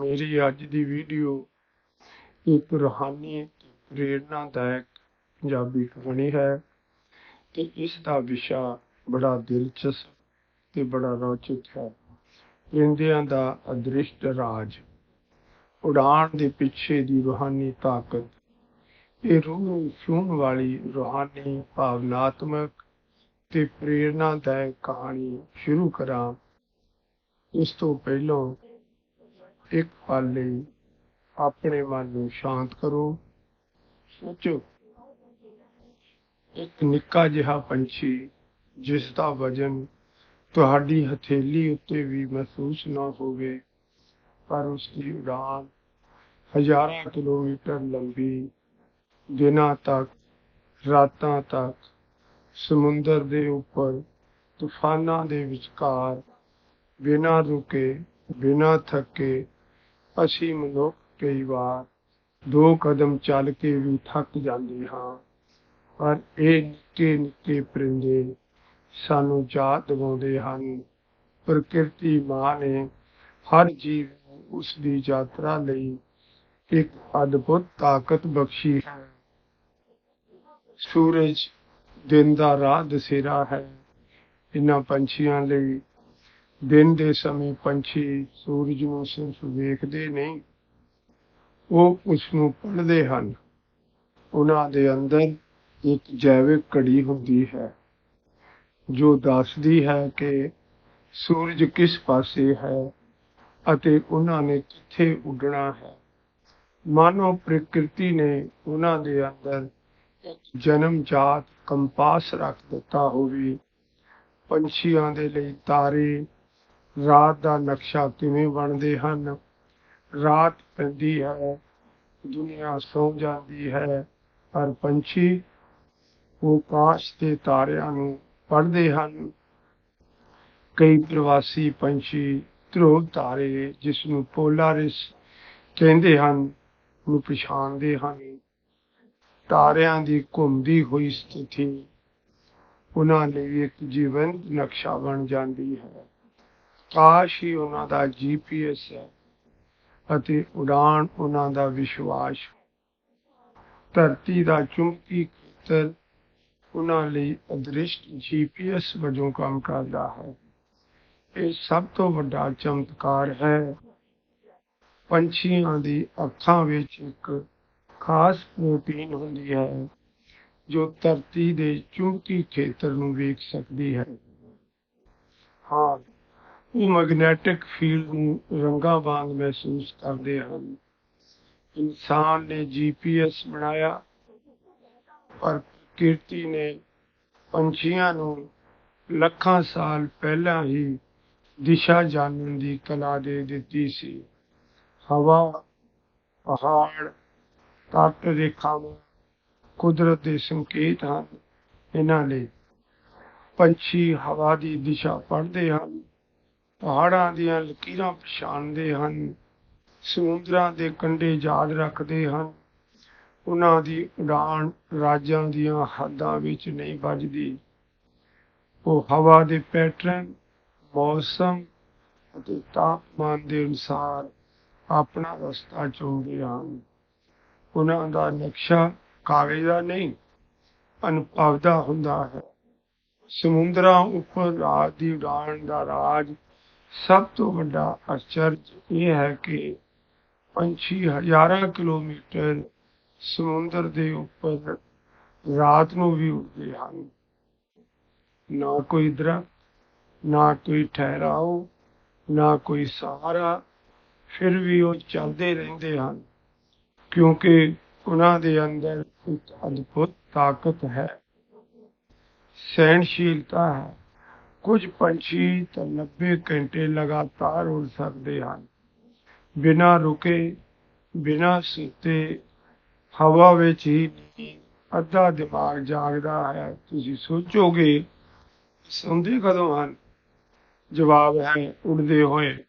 ਮੇਰੀ ਅੱਜ ਦੀ ਵੀਡੀਓ ਇੱਕ ਰੂਹਾਨੀ ਤੇ ਪੰਜਾਬੀ ਕਹਾਣੀ ਹੈ ਤੇ ਇਸ ਦਾ ਵਿਸ਼ਾ ਬੜਾ ਦਿਲਚਸਪ ਤੇ ਬੜਾ ਰੌਚਕ ਹੈ। ਇੰਦਿਆਂ ਦਾ ਅਦ੍ਰਿਸ਼ਟ ਰਾਜ, ਉਡਾਣ ਦੇ ਪਿੱਛੇ ਦੀ ਰੂਹਾਨੀ ਤਾਕਤ ਇਹ ਰੂਹ ਨੂੰ ਛੂਹਣ ਵਾਲੀ ਰੂਹਾਨੀ ਭਾਵਨਾਤਮਕ ਤੇ ਪ੍ਰੇਰਨਾਦਾਇਕ ਕਹਾਣੀ ਸ਼ੁਰੂ ਕਰਾਂ। ਇਸ ਤੋਂ ਪਹਿਲਾਂ ਇੱਕ ਪਲ ਲਈ ਆਪਣੇ ਮਨ ਨੂੰ ਸ਼ਾਂਤ ਕਰੋ। ਸੋਚੋ, ਇੱਕ ਨਿੱਕਾ ਜਿਹਾ ਪੰਛੀ, ਜਿਸ ਦਾ ਵਜਨ ਤੁਹਾਡੀ ਹਥੇਲੀ ਉੱਤੇ ਵੀ ਮਹਿਸੂਸ ਨਾ ਹੋਵੇ, ਪਰ ਉਸ ਦੀ ਉਡਾਨ ਹਜ਼ਾਰਾਂ ਕਿਲੋਮੀਟਰ ਲੰਬੀ ਦਿਨਾਂ ਤੱਕ, ਰਾਤਾਂ ਤੱਕ, ਸਮੁੰਦਰ ਦੇ ਉੱਪਰ, ਤੂਫਾਨਾਂ ਦੇ ਵਿਚਕਾਰ, ਬਿਨਾਂ ਰੁਕੇ, ਬਿਨਾਂ ਥੱਕੇ ਅਸੀਂ ਮਨੁੱਖ ਕਈ ਵਾਰ ਦੋ ਕਦਮ ਚੱਲ ਕੇ ਵੀ ਥੱਕ ਜਾਂਦੇ ਹਾਂ। ਪਰ ਇਹ ਨਿੱਕੇ ਨਿੱਕੇ ਪਰਿੰਦੇ ਸਾਨੂੰ ਯਾਦ ਦਿਵਾਉਂਦੇ ਹਨ। ਪ੍ਰਕਿਰਤੀ ਮਾਂ ਨੇ ਹਰ ਜੀਵ ਨੂੰ ਉਸ ਦੀ ਯਾਤਰਾ ਲਈ ਇੱਕ ਅਦਭੁਤ ਤਾਕਤ ਬਖਸ਼ੀ ਹੈ। ਸੂਰਜ ਦਿਨ ਦਾ ਰਾਹ ਦਸੇਰਾ ਹੈ। ਇਹਨਾਂ ਪੰਛੀਆਂ ਲਈ ਦਿਨ ਦੇ ਸਮੇਂ ਪੰਛੀ ਸੂਰਜ ਨੂੰ ਸਿਰਫ ਵੇਖਦੇ ਨਹੀਂ, ਉਹ ਉਸ ਨੂੰ ਪੜ੍ਹਦੇ ਹਨ। ਉਹਨਾਂ ਦੇ ਅੰਦਰ ਇੱਕ ਜੈਵਿਕ ਘੜੀ ਹੁੰਦੀ ਹੈ, ਜੋ ਦੱਸਦੀ ਹੈ ਕਿ ਸੂਰਜ ਕਿਸ ਪਾਸੇ ਹੈ ਅਤੇ ਉਹਨਾਂ ਨੇ ਕਿੱਥੇ ਉੱਡਣਾ ਹੈ। ਮਾਨੋ ਪ੍ਰਕਿਰਤੀ ਨੇ ਉਹਨਾਂ ਦੇ ਅੰਦਰ ਇੱਕ ਜਨਮ ਜਾਤ ਕੰਪਾਸ ਰੱਖ ਦਿੱਤਾ ਹੋਵੇ। ਪੰਛੀਆਂ ਦੇ ਲਈ ਤਾਰੇ ਰਾਤ ਦਾ ਨਕਸ਼ਾ ਕਿਵੇਂ ਬਣਦੇ ਹਨ? ਰਾਤ ਪੈਂਦੀ ਹੈ, ਦੁਨੀਆ ਸੌ ਜਾਂਦੀ ਹੈ, ਪਰ ਪੰਛੀ ਉਹ ਕਾਸ਼ ਦੇ ਤਾਰਿਆਂ ਨੂੰ ਪੜ੍ਹਦੇ ਹਨ। ਕਈ ਪ੍ਰਵਾਸੀ ਪੰਛੀ ਧਰੁਵ ਤਾਰੇ ਜਿਸ ਨੂੰ ਪੋਲਾਰਿਸ ਕਹਿੰਦੇ ਹਨ, ਨੂੰ ਪਛਾਣਦੇ ਹਨ। ਤਾਰਿਆਂ ਦੀ ਘੁੰਮਦੀ ਹੋਈ ਸਥਿਤੀ, ਉਹਨਾਂ ਲਈ ਇੱਕ ਜੀਵਨ ਨਕਸ਼ਾ ਬਣ ਜਾਂਦੀ ਹੈ। ਕਾਸ਼ ਹੀ ਉਹਨਾਂ ਦਾ ਜੀਪੀਐਸ ਹੈ ਅਤੇ ਉਡਾਨ ਉਹਨਾਂ ਦਾ ਵਿਸ਼ਵਾਸ ਧਰਤੀ ਦਾ ਚੁੰਬਕੀ ਖੇਤਰ ਉਹਨਾਂ ਲਈ ਅਦ੍ਰਿਸ਼ਟ ਜੀਪੀਐਸ ਵਜੋਂ ਕੰਮ ਕਰਦਾ ਹੈ। ਇਹ ਸਭ ਤੋਂ ਵੱਡਾ ਚਮਤਕਾਰ ਹੈ। ਪੰਛੀਆਂ ਦੀ ਅੱਖਾਂ ਵਿੱਚ ਇੱਕ ਖਾਸ ਪ੍ਰੋਟੀਨ ਹੁੰਦੀ ਹੈ, ਜੋ ਧਰਤੀ ਦੇ ਚੁੰਬਕੀ ਖੇਤਰ ਨੂੰ ਵੇਖ ਸਕਦੀ ਹੈ। ਹਾਂ ਉਹ ਮੈਗਨੈਟਿਕ ਫੀਲਡ ਨੂੰ ਰੰਗਾਂ ਵਾਂਗ ਮਹਿਸੂਸ ਕਰਦੇ ਹਨ। ਇਨਸਾਨ ਨੇ ਜੀਪੀਐਸ ਬਣਾਇਆ, ਪਰ ਪ੍ਰਕਿਰਤੀ ਨੇ ਪੰਛੀਆਂ ਨੂੰ ਲੱਖਾਂ ਸਾਲ ਪਹਿਲਾਂ ਹੀ ਦਿਸ਼ਾ ਜਾਣਨ ਦੀ ਕਲਾ ਦੇ ਦਿੱਤੀ ਸੀ। ਹਵਾ, ਪਹਾੜ, ਤੱਟ ਰੇਖਾਵਾਂ ਕੁਦਰਤ ਦੇ ਸੰਕੇਤ ਹਨ। ਇਹਨਾਂ ਲਈ ਪੰਛੀ ਹਵਾ ਦੀ ਦਿਸ਼ਾ ਪੜ੍ਹਦੇ ਹਨ। ਪਹਾੜਾਂ ਦੀਆਂ ਲਕੀਰਾਂ ਪਛਾਣਦੇ ਹਨ, ਸਮੁੰਦਰਾਂ ਦੇ ਕੰਢੇ ਯਾਦ ਰੱਖਦੇ ਹਨ। ਉਹਨਾਂ ਦੀ ਉਡਾਨ ਰਾਜਾਂ ਦੀਆਂ ਹੱਦਾਂ ਵਿੱਚ ਨਹੀਂ ਵੱਜਦੀ। ਉਹ ਹਵਾ ਦੇ ਪੈਟਰਨ, ਮੌਸਮ ਅਤੇ ਤਾਪਮਾਨ ਦੇ ਅਨੁਸਾਰ ਆਪਣਾ ਰਸਤਾ ਚੁਣਦੇ ਹਨ। ਉਹਨਾਂ ਦਾ ਨਕਸ਼ਾ ਕਾਗਜ਼ ਦਾ ਨਹੀਂ, ਅਨੁਭਵ ਦਾ ਹੁੰਦਾ ਹੈ। ਸਮੁੰਦਰਾਂ ਉੱਪਰ ਰਾਤ ਦੀ ਉਡਾਨ ਦਾ ਰਾਜ ਸਭ ਤੋਂ ਵੱਡਾ ਅਚਰਜ ਇਹ ਹੈ ਕਿ ਪੰਛੀ ਹਜ਼ਾਰਾਂ ਕਿਲੋਮੀਟਰ ਸਮੁੰਦਰ ਦੇ ਉੱਪਰ ਰਾਤ ਨੂੰ ਵੀ ਉੱਡਦੇ ਹਨ। ਨਾ ਕੋਈ ਦਰਖਤ, ਨਾ ਕੋਈ ਠਹਿਰਾਓ, ਨਾ ਕੋਈ ਸਹਾਰਾ, ਫਿਰ ਵੀ ਉਹ ਚੱਲਦੇ ਰਹਿੰਦੇ ਹਨ, ਕਿਉਂਕਿ ਉਹਨਾਂ ਦੇ ਅੰਦਰ ਇੱਕ ਅਦਭੁਤ ਤਾਕਤ ਹੈ। ਸਹਿਣਸ਼ੀਲਤਾ ਹੈ। ਕੁਝ ਪੰਛੀ ਤਾਂ 90 ਘੰਟੇ ਲਗਾਤਾਰ ਉੜ ਸਕਦੇ ਹਨ। ਬਿਨਾਂ ਰੁਕੇ, ਬਿਨਾਂ ਸੁੱਤੇ, ਹਵਾ ਵਿੱਚ ਹੀ ਅੱਧਾ ਦਿਮਾਗ ਜਾਗਦਾ ਹੈ। ਤੁਸੀਂ ਸੋਚੋਗੇ, ਸੌਂਦੇ ਕਦੋਂ ਹਨ? ਜਵਾਬ ਹੈ, ਉੜਦੇ ਹੋਏ।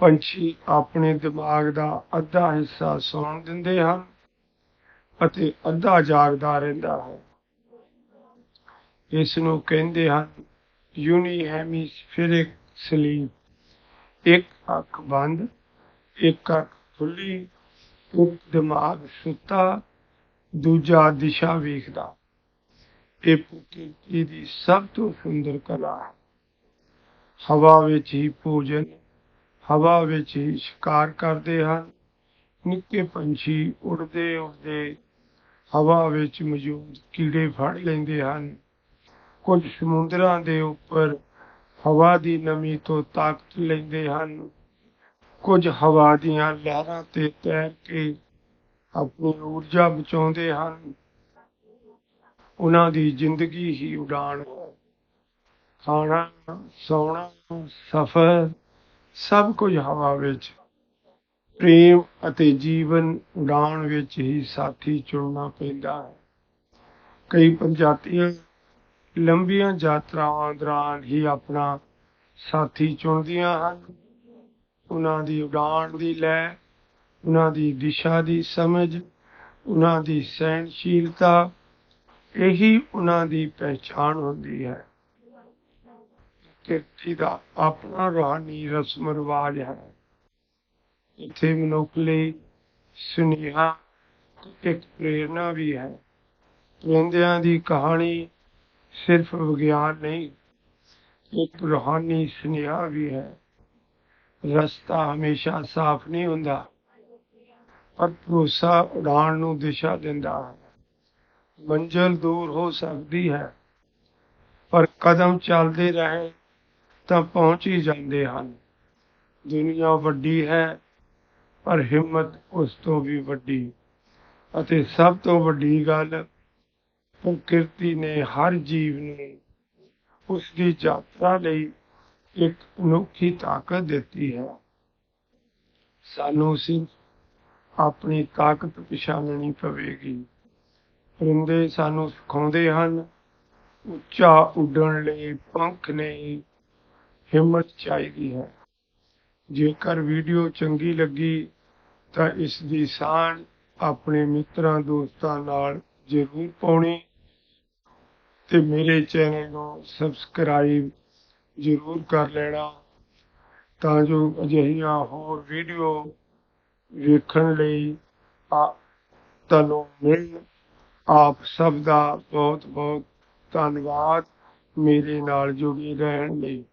ਪੰਛੀ ਆਪਣੇ ਦਿਮਾਗ ਦਾ ਅੱਧਾ ਹਿੱਸਾ ਸੌਣ ਦਿੰਦੇ ਹਨ ਅਤੇ ਅੱਧਾ ਜਾਗਦਾ ਰਹਿੰਦਾ ਹੈ। ਇਸ ਨੂੰ ਕਹਿੰਦੇ ਹਨ ਯੂਨੀ ਸਲੀਪ ਇੱਕ ਅੱਖ ਬੰਦ, ਇੱਕ ਅੱਖ ਖੁੱਲੀ ਇੱਕ ਦਿਮਾਗ ਸੁੱਤਾ, ਦੂਜਾ ਦਿਸ਼ਾ ਵੇਖਦਾ। ਇਹ ਪ੍ਰਕਿਰਤੀ ਦੀ ਸਭ ਤੋਂ ਸੁੰਦਰ ਕਲਾ ਹੈ। ਹਵਾ ਵਿੱਚ ਹੀ ਭੋਜਨ, ਹਵਾ ਵਿੱਚ ਹੀ ਸ਼ਿਕਾਰ ਕਰਦੇ ਹਨ, ਨਿੱਕੇ ਪੰਛੀ ਉੜਦੇ ਉੱਡਦੇ ਹਵਾ ਵਿੱਚ ਮੌਜੂਦ ਕੀੜੇ ਫੜ ਲੈਂਦੇ ਹਨ। ਕੁਝ ਸਮੁੰਦਰਾਂ ਦੇ ਉੱਪਰ ਹਵਾ ਦੀ ਨਮੀ ਤੋਂ ਤਾਕਤ ਲੈਂਦੇ ਹਨ। ਕੁਝ ਹਵਾ ਦੀਆਂ ਲਹਿਰਾਂ ਤੇ ਤੈਰ ਕੇ ਆਪਣੀ ਊਰਜਾ ਬਚਾਉਂਦੇ ਹਨ। ਉਹਨਾਂ ਦੀ ਜ਼ਿੰਦਗੀ ਹੀ ਉਡਾਣ ਹੈ। ਖਾਣਾ, ਸੌਣਾ, ਸਫ਼ਰ, ਸਭ ਕੁਝ ਹਵਾ ਵਿੱਚ। ਪ੍ਰੇਮ ਅਤੇ ਜੀਵਨ ਉਡਾਣ ਵਿੱਚ ਹੀ ਸਾਥੀ ਚੁਣਨਾ ਪੈਂਦਾ ਹੈ। ਕਈ ਪ੍ਰਜਾਤੀਆਂ ਲੰਬੀਆਂ ਯਾਤਰਾਵਾਂ ਦੌਰਾਨ ਹੀ ਆਪਣਾ ਸਾਥੀ ਚੁਣਦੀਆਂ ਹਨ। ਉਹਨਾਂ ਦੀ ਉਡਾਣ ਦੀ ਲੈ, ਉਹਨਾਂ ਦੀ ਦਿਸ਼ਾ ਦੀ ਸਮਝ, ਉਹਨਾਂ ਦੀ ਸਹਿਣਸ਼ੀਲਤਾ, ਇਹੀ ਉਹਨਾਂ ਦੀ ਪਹਿਚਾਣ ਹੁੰਦੀ ਹੈ। ਕਿਰਤੀ ਦਾ ਆਪਣਾ ਰੂਹਾਨੀ ਰਸਮ ਰਿਵਾਜ ਹੈ। ਇੱਥੇ ਮਨੁੱਖ ਲਈ ਸੁਨੇਹਾ, ਇੱਕ ਪ੍ਰੇਰਨਾ ਵੀ ਹੈ। ਰਹਿੰਦਿਆਂ ਦੀ ਕਹਾਣੀ ਸਿਰਫ ਵਿਗਿਆਨ ਨਹੀਂ ਇੱਕ ਰੂਹਾਨੀ ਸੁਨੇਹਾ ਵੀ ਹੈ ਰਸਤਾ ਹਮੇਸ਼ਾ ਸਾਫ਼ ਨਹੀਂ ਹੁੰਦਾ ਪਰ ਭਰੋਸਾ ਉਡਾਣ ਨੂੰ ਦਿਸ਼ਾ ਦਿੰਦਾ ਹੈ ਮੰਜ਼ਲ ਦੂਰ ਹੋ ਸਕਦੀ ਹੈ ਪਰ ਕਦਮ ਚੱਲਦੇ ਰਹੇ ਤਾਂ ਪਹੁੰਚ ਹੀ ਜਾਂਦੇ ਹਨ ਦੁਨੀਆ ਵੱਡੀ ਹੈ ਪਰ ਹਿੰਮਤ ਉਸ ਤੋਂ ਵੀ ਵੱਡੀ ਅਤੇ ਸਭ ਤੋਂ ਵੱਡੀ ਗੱਲ ਪ੍ਰਕਿਰਤੀ ਨੇ ਹਰ ਜੀਵ ਨੂੰ ਉਸ ਦੀ ਯਾਤਰਾ ਲਈ ਇੱਕ ਅਨੋਖੀ ਤਾਕਤ ਦਿੱਤੀ ਹੈ। ਸਾਨੂੰ ਸਿਰਫ ਆਪਣੀ ਤਾਕਤ ਪਛਾਣਨੀ ਪਵੇਗੀ। ਪਰਿੰਦੇ ਸਾਨੂੰ ਸਿਖਾਉਂਦੇ ਹਨ, ਉੱਚਾ ਉੱਡਣ ਲਈ ਪੰਖ ਨਹੀਂ, ਹਿੰਮਤ ਚਾਹੀਦੀ ਹੈ। ਜੇਕਰ ਵੀਡੀਓ ਚੰਗੀ ਲੱਗੀ ਤਾਂ ਇਸ ਦੀ ਸਾਂਝ ਆਪਣੇ ਮਿੱਤਰਾਂ, ਦੋਸਤਾਂ ਨਾਲ ਜ਼ਰੂਰ ਪਾਉਣੀ। ਤੇ ਮੇਰੇ ਚੈਨਲ ਨੂੰ ਸਬਸਕ੍ਰਾਈਬ ਜ਼ਰੂਰ ਕਰ ਲੈਣਾ, ਤਾਂ ਜੋ ਅਜਿਹੀਆਂ ਹੋਰ ਵੀਡੀਓ ਵੇਖਣ ਲਈ ਤੁਹਾਨੂੰ ਮਿਲ। ਆਪ ਸਭ ਦਾ ਬਹੁਤ ਬਹੁਤ ਧੰਨਵਾਦ। ਮੇਰੇ ਨਾਲ ਜੁੜੇ ਰਹਿਣ ਲਈ।